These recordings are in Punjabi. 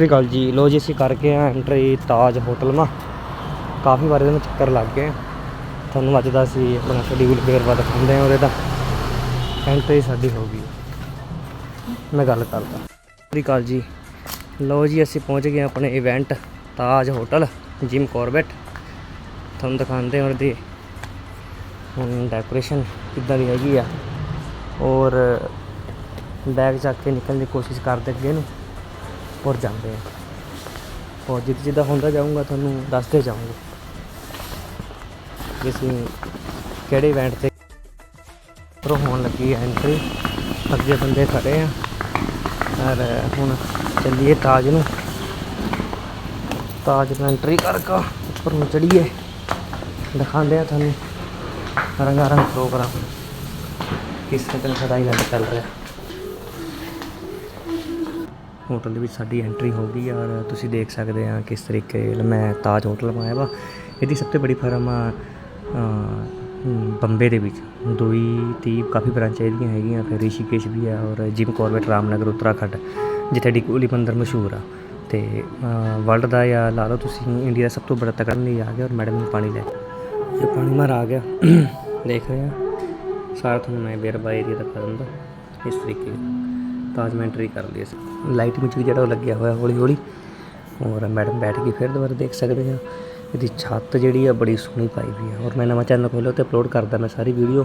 ਸ੍ਰੀ ਅਕਾਲ ਜੀ। ਲੋ ਜੀ, ਅਸੀਂ ਕਰਕੇ ਆ ਐਂਟਰੀ ਤਾਜ ਹੋਟਲ ਮਾ। ਕਾਫੀ ਵਾਰ ਇਹਦੇ ਵਿੱਚ ਚੱਕਰ ਲੱਗ ਗਏ ਤੁਹਾਨੂੰ ਅੱਜ ਦਾ ਅਸੀਂ ਆਪਣਾ ਸ਼ਡਿਊਲ ਫੇਰ ਦਿਖਾਉਂਦੇ ਆ ਉਹਦੇ ਦਾ। ਐਂਟਰੀ ਸਾਡੀ ਹੋ ਗਈ। ਮੈਂ ਗੱਲ ਕਰਦਾ। ਸਤਿ ਸ੍ਰੀ ਅਕਾਲ ਜੀ। ਲੋ ਜੀ, ਅਸੀਂ ਪਹੁੰਚ ਗਏ ਆਪਣੇ event Taj hotel Jim Corbett ਤੁਹਾਨੂੰ ਦਿਖਾਉਂਦੇ ਹਾਂ ਉਹਦੀ ਹੁਣ ਡੈਕੋਰੇਸ਼ਨ ਕਿੱਦਾਂ ਦੀ ਹੈਗੀ ਆ। ਔਰ ਬੈਗ ਚੱਕ ਕੇ ਨਿਕਲਣ ਦੀ ਕੋਸ਼ਿਸ਼ ਕਰਦੇ ਅੱਗੇ ਨੂੰ। ਔਰ ਜਾਂਦੇ ਆ। ਔਰ ਜਿੱਦ ਜਿੱਦਾਂ ਹੁੰਦਾ ਜਾਊਂਗਾ, ਤੁਹਾਨੂੰ ਦੱਸਦੇ ਜਾਊਂਗਾ। ਕਿ ਅਸੀਂ ਕਿਹੜੇ ਇਵੈਂਟ ਤੇ ਪਰ ਹੋਣ ਲੱਗੀ ਐਂਟਰੀ ਅੱਗੇ ਬੰਦੇ ਖੜੇ ਆ। ਔਰ ਹੁਣ ਚੱਲੀਏ ਤਾਜ ਨੂੰ। ਤਾਜ ਨੂੰ ਐਂਟਰੀ ਕਰਕੇ ਉੱਪਰ ਨੂੰ ਚੜੀਏ ਦਿਖਾਉਂਦੇ ਆ ਤੁਹਾਨੂੰ ਰੰਗਾ ਰੰਗ ਪ੍ਰੋਗਰਾਮ ਕਿਸ ਤਰ੍ਹਾਂ ਸਾਡਾ ਇਵੈਂਟ ਚੱਲ ਰਿਹਾ। ਹੋਟਲ ਦੇ ਵਿੱਚ ਸਾਡੀ ਐਂਟਰੀ ਹੋ ਗਈ ਔਰ ਤੁਸੀਂ ਦੇਖ ਸਕਦੇ ਆ ਕਿਸ ਤਰੀਕੇ ਮੈਂ ਤਾਜ ਹੋਟਲ ਮੈਂ ਵਾ। ਇਹਦੀ ਸਭ ਤੋਂ ਬੜੀ ਫਰਮ ਆ ਬੰਬੇ ਦੇ ਵਿੱਚ। ਦੋਈ ਤੀ ਕਾਫੀ ਬ੍ਰਾਂਚਾਂ ਇਹਦੀਆਂ ਹੈਗੀਆਂ, ਫਿਰ ਰਿਸ਼ੀਕੇਸ਼ ਵੀ ਆ ਔਰ ਜਿਮ ਕੋਰਬੇਟ, ਰਾਮਨਗਰ, ਉੱਤਰਾਖੰਡ, ਜਿੱਥੇ ਡਿਕੋਲੀ ਮੰਦਰ ਮਸ਼ਹੂਰ ਆ। ਤੇ ਵਰਲਡ ਦਾ ਜਾਂ ਲਾ ਲਓ ਤੁਸੀਂ ਇੰਡੀਆ ਦਾ ਸਭ ਤੋਂ ਬੜਾ ਤਕੜਾ ਲਈ ਆ ਗਿਆ ਔਰ ਮੈਡਮ ਨੂੰ ਪਾਣੀ ਲੈ ਇਹ ਪਾਣੀ ਮਾਰ ਆ ਗਿਆ। ਦੇਖ ਰਹੇ ਆ। ਸਾਰਾ ਤੁਹਾਨੂੰ ਮੈਂ ਬੇਰਬਾ ਏਰੀਆ ਦਾ ਕਰ ਦਿੰਦਾ, ਇਸ ਤਰੀਕੇ ਤਾਜ ਮੈਂ ਐਂਟਰੀ ਕਰ ਲਈ ਅਸੀਂ। ਲਾਈਟ ਵਿੱਚ ਵੀ ਜਿਹੜਾ ਉਹ ਲੱਗਿਆ ਹੋਇਆ ਹੌਲੀ ਹੌਲੀ। ਔਰ ਮੈਡਮ ਬੈਠ ਕੇ ਫਿਰ ਦੁਬਾਰਾ ਦੇਖ ਸਕਦੇ ਆ। ਇਹਦੀ ਛੱਤ ਜਿਹੜੀ ਆ ਬੜੀ ਸੋਹਣੀ ਪਾਈ ਵੀ ਆ। ਔਰ ਮੈਂ ਨਵਾਂ ਚੈਨਲ ਖੋਲ੍ਹਿਆ ਤੇ ਅਪਲੋਡ ਕਰਦਾ ਮੈਂ ਸਾਰੀ ਵੀਡੀਓ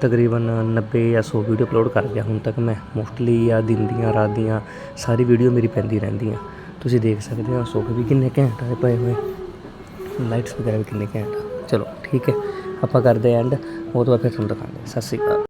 ਤਕਰੀਬਨ 90 ਜਾਂ 100 ਵੀਡੀਓ ਅਪਲੋਡ ਕਰ ਗਿਆ ਹੁਣ ਤੱਕ ਮੈਂ। ਮੋਸਟਲੀ ਆ ਦਿਨ ਦੀਆਂ, ਰਾਤ ਦੀਆਂ, ਸਾਰੀ ਵੀਡੀਓ ਮੇਰੀ ਪੈਂਦੀ ਰਹਿੰਦੀ ਆ। ਤੁਸੀਂ ਦੇਖ ਸਕਦੇ ਹੋ ਸੋਫੇ ਵੀ ਕਿੰਨੇ ਘੈਂਟ ਆਏ ਪਏ ਹੋਏ। ਲਾਈਟਸ ਵਗੈਰਾ ਵੀ ਕਿੰਨੇ ਘੈਂਟ ਆ। ਚਲੋ, ਠੀਕ ਹੈ। ਆਪਾਂ ਕਰਦੇ ਐਂਡ ਉਹ ਤੋਂ ਬਾਅਦ ਫਿਰ ਤੁਹਾਨੂੰ ਦਿਖਾਉਂਦੇ ਸਤਿ ਸ਼੍ਰੀ ਅਕਾਲ।